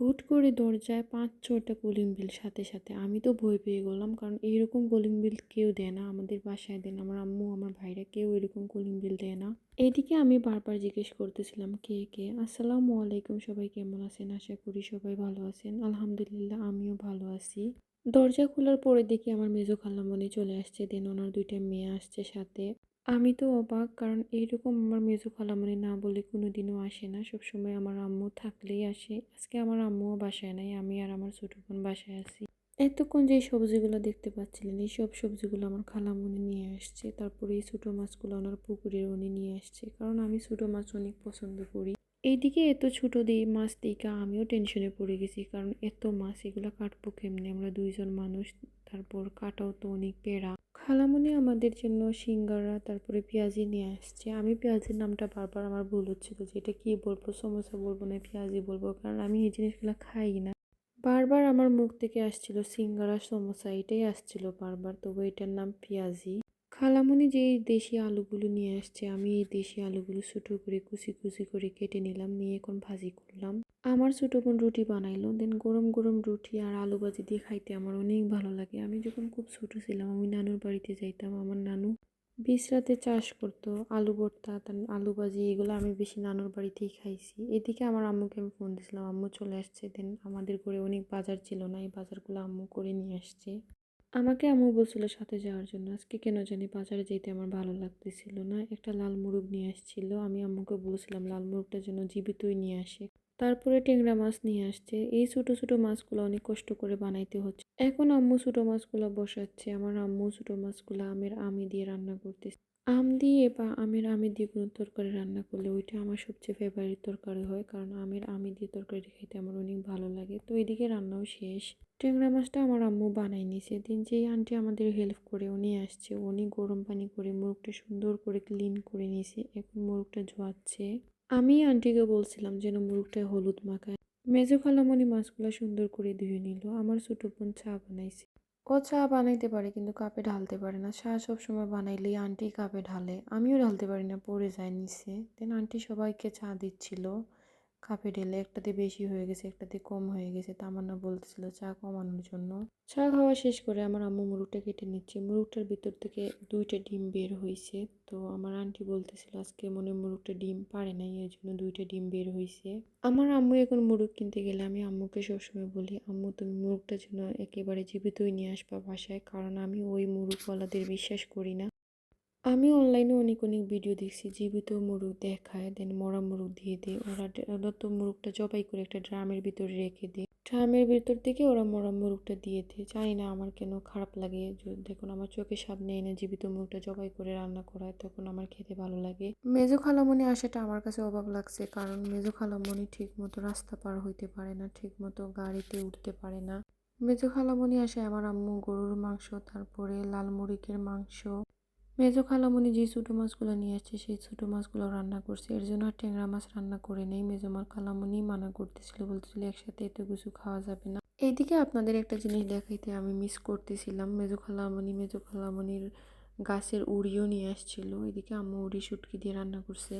হুট করে দরজায় পাঁচ ছটা কলিং বিল সাথে সাথে, আমি তো ভয় পেয়ে গেলাম। কারণ এইরকম কলিং বিল কেউ দেয় না আমাদের বাসায়। দেন আমার আম্মু, আমার ভাইরা কেউ এরকম কলিং বিল দেয় না। এদিকে আমি বারবার জিজ্ঞেস করতেছিলাম, কে কে? আসসালামু আলাইকুম, সবাই কেমন আছেন? আশা করি সবাই ভালো আছেন। আলহামদুলিল্লাহ, আমিও ভালো আছি। দরজা খোলার পরে দেখি আমার মেজো খালামণি চলে আসছে। দেন ওনার দুইটা মেয়ে আসছে সাথে। আমি তো অবাক, কারণ এইরকম আমার মেজো খালামণি না বলে কোনো দিনও আসে না। সবসময় আমার আম্মু থাকলেই আসে। আজকে আমার আম্মুও বাসায় নাই, আমি আর আমার ছোটো বোন বাসায় আছি। এতক্ষণ যে সবজিগুলো দেখতে পাচ্ছিলেন, এই সব সবজিগুলো আমার খালামণি নিয়ে আসছে। তারপরে এই ছোটো মাছগুলো ওনার পুকুরের উনি নিয়ে আসছে, কারণ আমি ছোটো মাছ অনেক পছন্দ করি। এইদিকে এত ছোটো দিয়ে মাছ দিকা আমিও টেনশনে পড়ে গেছি, কারণ এত মাছ, এগুলো কাটবো কেমনি? আমরা দুইজন মানুষ, তারপর কাটাও তো অনেক পেড়া খালামণি আমাদের জন্য সিঙ্গারা, তারপরে পেঁয়াজি নিয়ে আসছে। আমি পেঁয়াজির নামটা বারবার আমার ভুল হচ্ছিল যে এটা কী বলব, সমোসা বলব না পেঁয়াজি বলব, কারণ আমি এই জিনিসগুলো খাই না। বারবার আমার মুখ থেকে আসছিল সিঙ্গারা, সমোসা, এটাই আসছিল বারবার, তবু এটার নাম পেঁয়াজি। খালামণি যে দেশি আলুগুলো নিয়ে আসছে, আমি এই দেশি আলুগুলো ছোটো করে কুচি কুচি করে কেটে নিলাম, নিয়ে এখন ভাজি করলাম। আমার ছোটো বোন রুটি বানাইলো দেন গরম গরম রুটি আর আলু ভাজি দিয়ে খাইতে আমার অনেক ভালো লাগে। আমি যখন খুব ছোটো ছিলাম, আমি নানুর বাড়িতে যাইতাম, আমার নানু বিশরাতে চাষ করতো, আলু ভর্তা আলু ভাজি, এগুলো আমি বেশি নানুর বাড়িতেই খাইছি। এদিকে আমার আম্মুকে আমি ফোন দিয়েছিলাম আম্মু চলে আসছে দেন আমাদের ঘরে অনেক বাজার ছিল না, এই বাজারগুলো আম্মু করে নিয়ে আসছে। আমাকে আম্মু বলছিল সাথে যাওয়ার জন্য। আজকে কেন জানি বাজারে যেতে আমার ভালো লাগতেছিল না। একটা লাল মুরগ নিয়ে আসছিল। আমি আম্মুকে বলছিলাম, লাল মুরগটা যেন জীবিতই নিয়ে আসে। তারপরে ট্যাংরা মাছ নিয়ে আসছে। এই ছোটো ছোটো মাছগুলো অনেক কষ্ট করে বানাইতে হচ্ছে। এখন আম্মু ছোটো মাছগুলো বসাচ্ছে। আমার আম্মু ছোটো মাছগুলো আমের আমি দিয়ে রান্না করতেছে। আম দিয়ে বা আমের আমি দিয়ে কোনো তরকারি রান্না করলে ওইটা আমার সবচেয়ে ফেভারিট তরকারি হয়। কারণ আমের আমি দিয়ে তরকারি খেতে আমার অনেক ভালো লাগে। তো এদিকে রান্নাও শেষ। ট্যাংরা মাছটা আমার আম্মু বানাই নিছে দিন যেই আন্টি আমাদের হেল্প করে উনি আসছে, উনি গরম পানি করে মুরগটা সুন্দর করে ক্লিন করে নিয়েছে। এখন মুরগটা ধোয়াচ্ছে আমি আন্টিকে বলছিলাম যেন মুরগটায় হলুদ মাখায়। মেজো খালামণি মাছগুলো সুন্দর করে ধুয়ে নিল। আমার ছোটো বোন চা বানাইছে। ও চা বানাইতে পারে কিন্তু কাপে ঢালতে পারে না। চা সবসময় বানাইলেই আন্টি কাপে ঢালে। আমিও ঢালতে পারি না, পড়ে যায় নিচে। দেন আন্টি সবাইকে চা দিচ্ছিল। কাপে ঢেলে একটাতে বেশি হয়ে গেছে, একটাতে কম হয়ে গেছে, তামান্না বলতেছিল চা কমানোর জন্য। চা খাওয়া শেষ করে আমার আম্মু মুরগটা কেটে নিচ্ছে। মুরগটার ভিতর থেকে দুইটা ডিম বের হয়েছে তো আমার আন্টি বলতেছিল আজকে মনে মুরগটা ডিম পারে নাই, এর জন্য দুইটা ডিম বের হয়েছে আমার আম্মু এখন মুরগ কিনতে গেলে আমি আম্মুকে সবসময় বলি, আম্মু, তুমি মুরগটার জন্য একেবারে জীবিতই নিয়ে আসবা বাসায়, কারণ আমি ওই মুরগওয়ালাদের বিশ্বাস করি না। আমি অনলাইনে অনেক অনেক ভিডিও দেখছি, জীবিত মুরগ দেখায় দেন মরা মুরগ দিয়ে দেয়। ওরা ওরা তো মুরগটা জবাই করে একটা ড্রামের ভিতরে রেখে দেয়। ড্রামের ভিতর থেকে ওরা মরা মুরগটা দিয়ে দেয়। জানি না আমার কেন খারাপ লাগে। দেখুন আমার চোখের সামনে এনে জীবিত মুরগটা জবাই করে রান্না করায়, তখন আমার খেতে ভালো লাগে। মেজো খালামণি আসাটা আমার কাছে অভাব লাগছে, কারণ মেজো খালামণি ঠিক মতো রাস্তা পার হইতে পারে না ঠিক মতো গাড়িতে উঠতে পারে না। মেজো খালামণি আসে আমার আম্মু গরুর মাংস, তারপরে লাল মুরগের মাংস মেজো খালামুনি যে ছোটো মাছগুলো নিয়ে আসছে, সেই ছোটো মাছগুলো রান্না করছে। এর জন্য আর ট্যাংরা মাছ রান্না করে নেই। মেজো মার খালামুনি মানা করতেছিল, বলতেছিল একসাথে এত কিছু খাওয়া যাবে না। এইদিকে আপনাদের একটা জিনিস দেখাইতে আমি মিস করতেছিলাম। মেজো খালামুনি মেজো খালামুনির গাছের উড়িও নিয়ে আসছিল। এদিকে আম্মু উড়ি, শুটকি দিয়ে রান্না করছে।